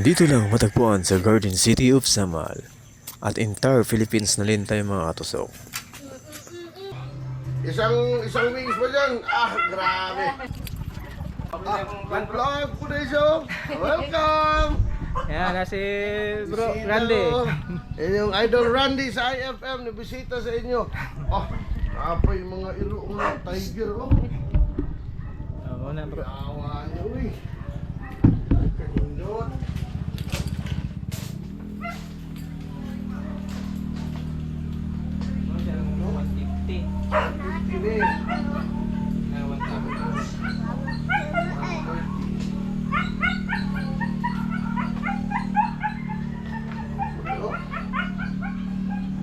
Dito lang matagpuan sa Garden City of Samal at entire Philippines na lintay mga katusok. Isang isang wings pa dyan. Ah, grabe. Ah, vlog po na iso. Welcome. Yan, na si Bro Bisita. Randy. Yan yung idol Randy sa IFM na bisita sa inyo. Oh, apa yung mga iro mga tiger oh. Oo na bro. Awa niyo uy. 150. 150. Ay, 1,000.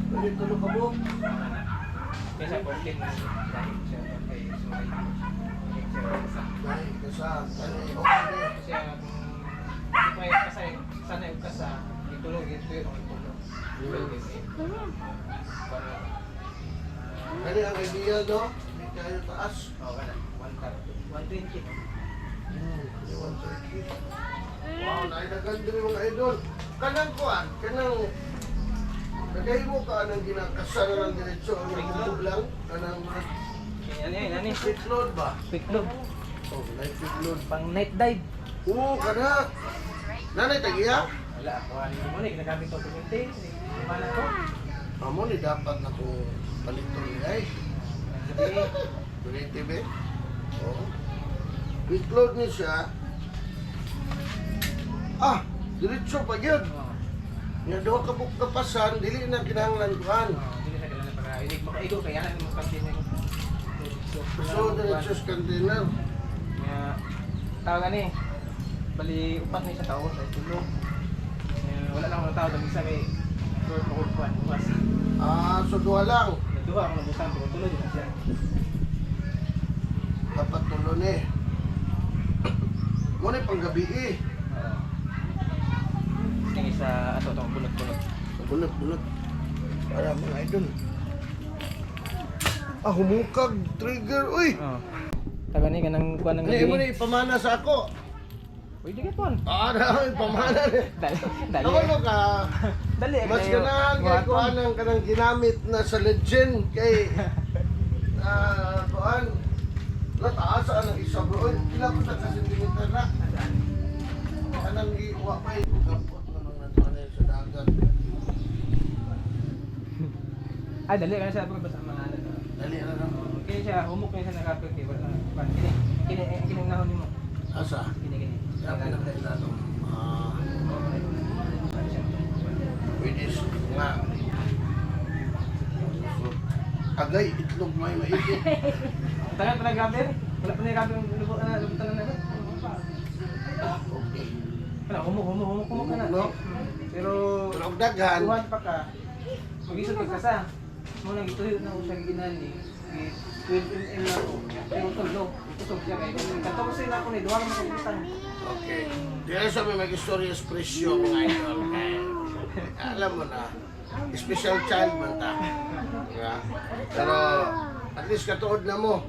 Tulog-tulog ka po. Kesa 14 na. Dahil siya kay ka sa... Dahil ka sa... Kasi. Kasi sana yung kasa... Itulog, ito yung tulog. Tulog, ito. Kani ang idea no? Hindi kayo taas. oh kana 120. Hmm, yung 130. Wow, nainagan din mga idol. Kanang kuan, kanang Nagay mo ka anang ginakasara ng diretsyo ang nagtutog lang? Kanang Yan yan fit load ba? Load. Oh, night fit load. Pang night dive. Oo, kana. Nanay, tagiya? Wala ako ano mo ni ginagamit ko tuminti. Mana ko. Amo ni dapat na ko paliton ni ay. Sige. Buliti be. Oo. Fit load ni siya. Ah, diretsyo pa yun. Oh. Nga daw ka kapasan, dili na kinahanglan kuhan. Hindi na para hindi makaigo kaya lang mo na So, diretsyo sa container. Nga tawag ani. Bali upat ni sa tao sa tulog. Wala lang ang tao dami sa may mo kuan bukas. Ah, so duha lang. Duha ako nabusan ko tulog din siya. Dapat tulo ni. Mo ni panggabi eh. Sige sa ato tong bulot-bulot. Bulot, bulot. Para mga idol. Ah, humukag. Trigger. Uy! Oo. Taga ni kanang kuan ng Ano mo ni ipamana sa ako? Pwede ka pon. Ah, na, ipamana ni. Dali. Dali. Ako mo ka. Dali. Mas kayo. ganahan kay kuhan ang kanang ginamit na sa legend kay ah kuhan. Lataas ang isa bro. Uy, Pila ko sa kasentimeter na. Kanang iwa pa eh. Kampot naman na ano yun sa dagat. Ah, dali ka na sa pagbasa mga ano. Dali na lang. Kini siya humok niya sa nakapit kay wala. Kuan kini kini eh, kini nimo. Asa? Kini kini. Sabi na kayo na Ah, pwede s- nga. Agay, itlog may maigi. Tagal pa nagabi. Wala pa ang lubo na lubutan na nagot. Okay. Wala humok humok humok humok ka na. No? Pero Pero daghan, tuwan pa ka. Magisod ka kasa. Mo nang gituyo na usag ginani. 12 ml na ko. Pero tulo. Kusog siya kay kung kanto ko sila ko ni duha mo kalimutan. Okay. Di na sa may mag-istorya sa presyo mga idol. Eh, alam mo na, special child man ta. Diba? Pero at least katuod na mo.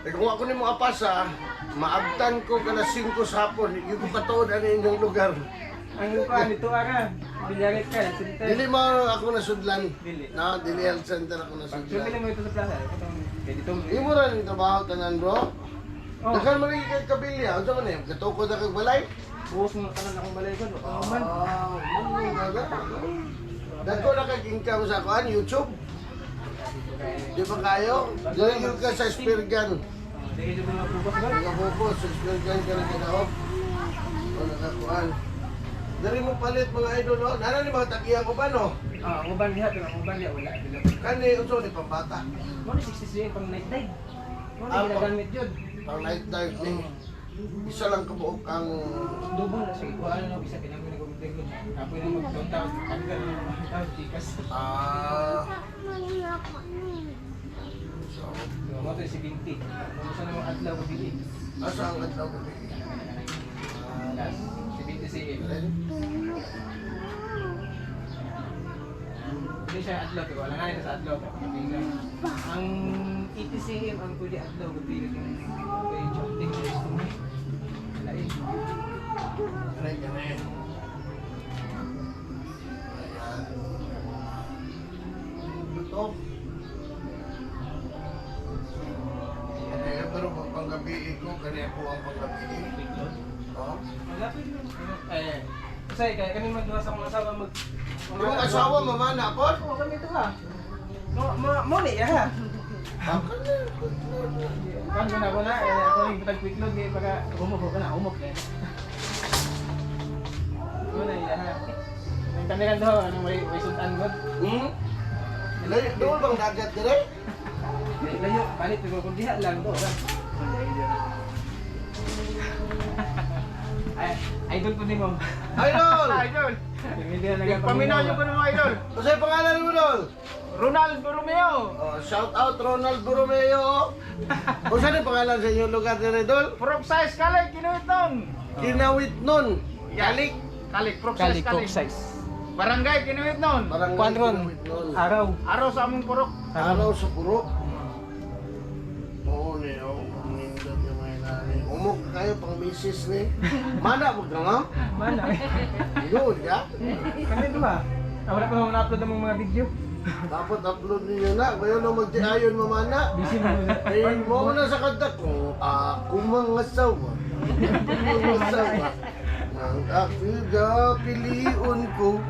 Eh kung ako ni mo apasa, maabtan ko kada 5 sa hapon, yung katuod ano inyong lugar. Ang kuan nito ara. Bilyarit ka, silita. Dili mo ako nasudlan. Dili. Na, dili health center ako Pag nasudlan. sumili mo ito sa plaza, ito kay dito. Hindi mo rin yung trabaho tanan bro. Oh, Dagan mo rin kay kabilya. Ano man eh, katukod na kag balay. Buhos mo kanan akong balay ko. Oh, man. Ah? Dako na kag income sa kuan YouTube. Di ba kayo? Dili yung ka sa Spirgan. Sige, dito mo bukas ba? Mga buko, sa Spirgan ka na kinahop. O nakakuan. Dari mo palit mga idol, no? Nana ni mga tagiya ko ba, no? Ah, uban diha pero uban diha wala. Kani, unso ni pambata. Mo ni 63 pang night dive. Mo ni ginagamit jud. Pang night dive ni. Isa lang kabuok ang... Dubong na sige kuan no bisa pinang ko gumigay ko. Ako na mag-downtown hanggang ang tikas. Ah... so, mo to si Binti. Mo sa nang adlaw ko dili. asa ang adlaw ko ni? Ah, last si Binti si Hindi siya adlaw pero wala ito sa adlaw. Ang PTCM ang kuli at daw kapili ka na. Okay, chok, tingin ko gusto mo. Alain. Alain ka na yan. Ito. Kaya ko, kaya po ang panggabi ko. Oh? Malapit na. Eh. Kasi kaya kami magduha sa mga asawa mag... Yung asawa, mamana po? Oo, kami ito ha. Mo, mo, mo, ni, ha? Baka na. Mo na eh, ako rin kitag quick load, eh, pagka umok ko na, umok na. Mo na, ha? Ang kami kan doon, anong may, may sundan ko. Hmm? Lay- Doon bang dagat dire? Layo, palit, kung diha lang to, ha? Ay, idol po ni mo. Idol! Idol! Hindi na nagpapamina. Paminaw niyo ko ng mga idol. Ano sa'yo pangalan mo doon? Ronaldo Romeo! Oh, shout out Ronald Borromeo. o saan yung pangalan sa inyong lugar dire, Idol? Prop size kalay, kinuwit nun! Kinawit nun. Kalik. Kalik, prop size Kali, kalay. coke size. Barangay, kinuwit nun! Barangay Kwadron. Kinawit nun. Araw. Araw sa among purok. Araw sa puro. Umok kayo pang misis ni. Mana mo ka nga? Mana? Good, ya? Kami ha? Ah, wala pa naman na-upload ang mga video. Dapat upload ninyo na. Bayo na magdiayon mamana. Busy mo na. Ay, mo na sa kanta ko. Ako mga sawa. Mga sawa. Ang akida piliun ko.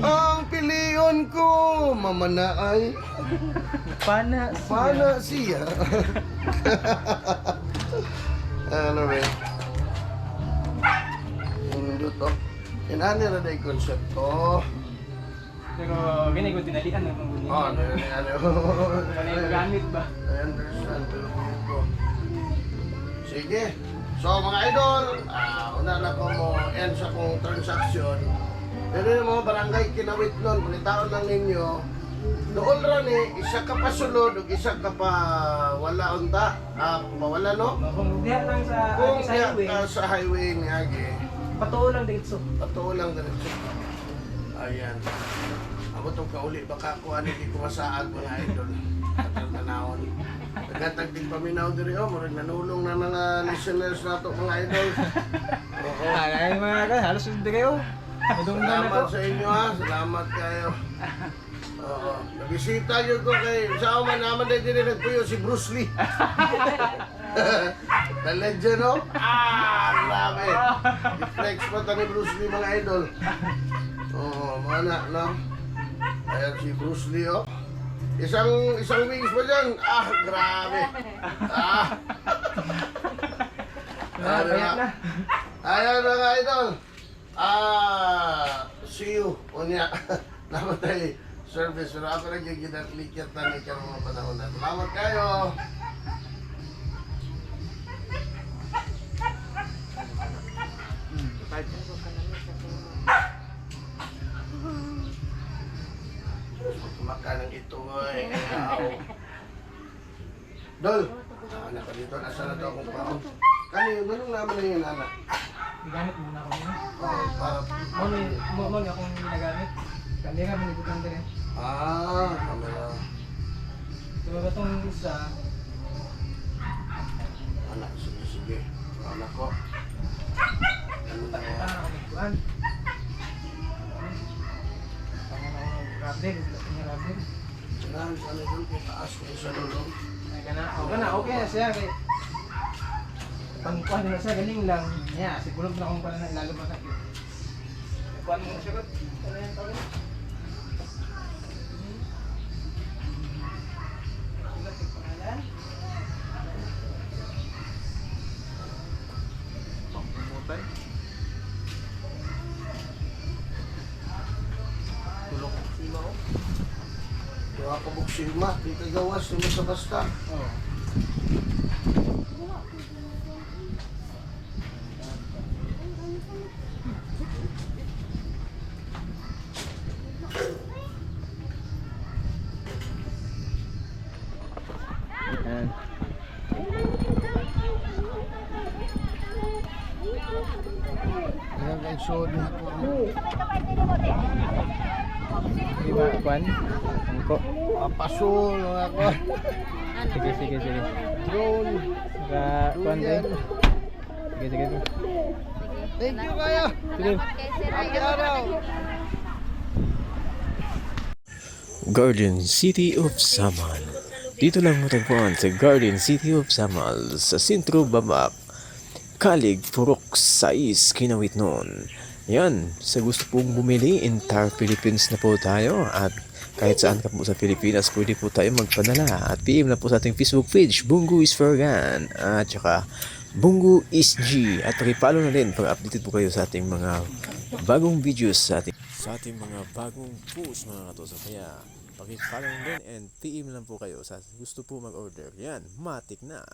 Ang piliun ko. Mamanaay. Pana. Pana siya. ano ba? Mundo to. Inani na na yung konsepto. Pero gani ko dinalian ng mga Oh, ano yun, ano Ano yung gamit ba? I understand, pero ganito. Sige. So mga idol, ah, una na ko mo end sa kong transaction. Pero yung mga barangay kinawit nun, kulitaon lang ninyo, doon ra ni, isa ka pa sulod, ug isa ka pa wala unta, ah, mawala no? Kung diha lang sa Kung sa diya highway, ka sa highway ni Agi, patuo lang dito. patuo lang diretso. Ayan. Ako itong kauli, baka ko ano di ko masaag mga idol. At tanawon. Nagkatag din paminaw diri oh, murag nanulong na mga listeners nato mga idol. Oo. Ay mga ka, halos hindi kayo. Salamat sa inyo ha, salamat kayo. Oo. Nabisita yun ko kay sa man naman na din nagpuyo si Bruce Lee. The legend no? Ah, grabe. I-flex pa ta ni Bruce Lee mga idol. Oo, mga na, no? Ayan si Bruce Lee oh. Isang isang wings pa dyan. Ah, grabe. Ah. Ah, na? na. Ayan mga idol. Ah, see you. Unya. Namatay service. Pero ako rin yung ginatlikat na ni karong mga panahon na. Salamat kayo. Kumaka ng ito eh. Ayaw. Dol. Ah, anak ko dito. Nasa na daw akong paon. Kani, ganun naman na yun, anak. Gamit muna ako yun. Oh, para mo ni akong ginagamit. Kandi nga manibutan din. Ah, kamera. Diba ba itong isa, Anak, sige, sige. Anak ko. Ano na nagkuhan. Tama na ako wala ko niya rabel. Sinahan sa kung taas ko sa dulo. Ay, kana, okay na, okay na siya. Kay, pangkuhan na siya, galing lang. Niya, sigurog na akong pala na ilalo ba na. Kuhan mo siya, kot. Ano yan tawag? Kaya ako buksilma, di ka gawas, di basta-basta. Oo. Ayan. Ayan kay Sod. Di ba, Kwan? Angko. Papasol, mga ko. Sige, sige, sige. Drone. Saka, Kwan din. Sige, sige. sige. Thank you kayo. Sige. Happy araw. Garden City of Samal. Dito lang matagpuan sa Garden City of Samal sa Sintro Bamak. Kalig Purok 6 Kinawit noon. Yan, sa gusto pong bumili, entire Philippines na po tayo. At kahit saan ka po sa Pilipinas, pwede po tayo magpadala. At PM na po sa ating Facebook page, Bungu is Fergan at saka Bungu is G. At pakipalo na din para updated po kayo sa ating mga bagong videos sa ating sa ating mga bagong post mga katoso kaya pakipalo na din and PM lang po kayo sa gusto po mag-order. Yan, matik na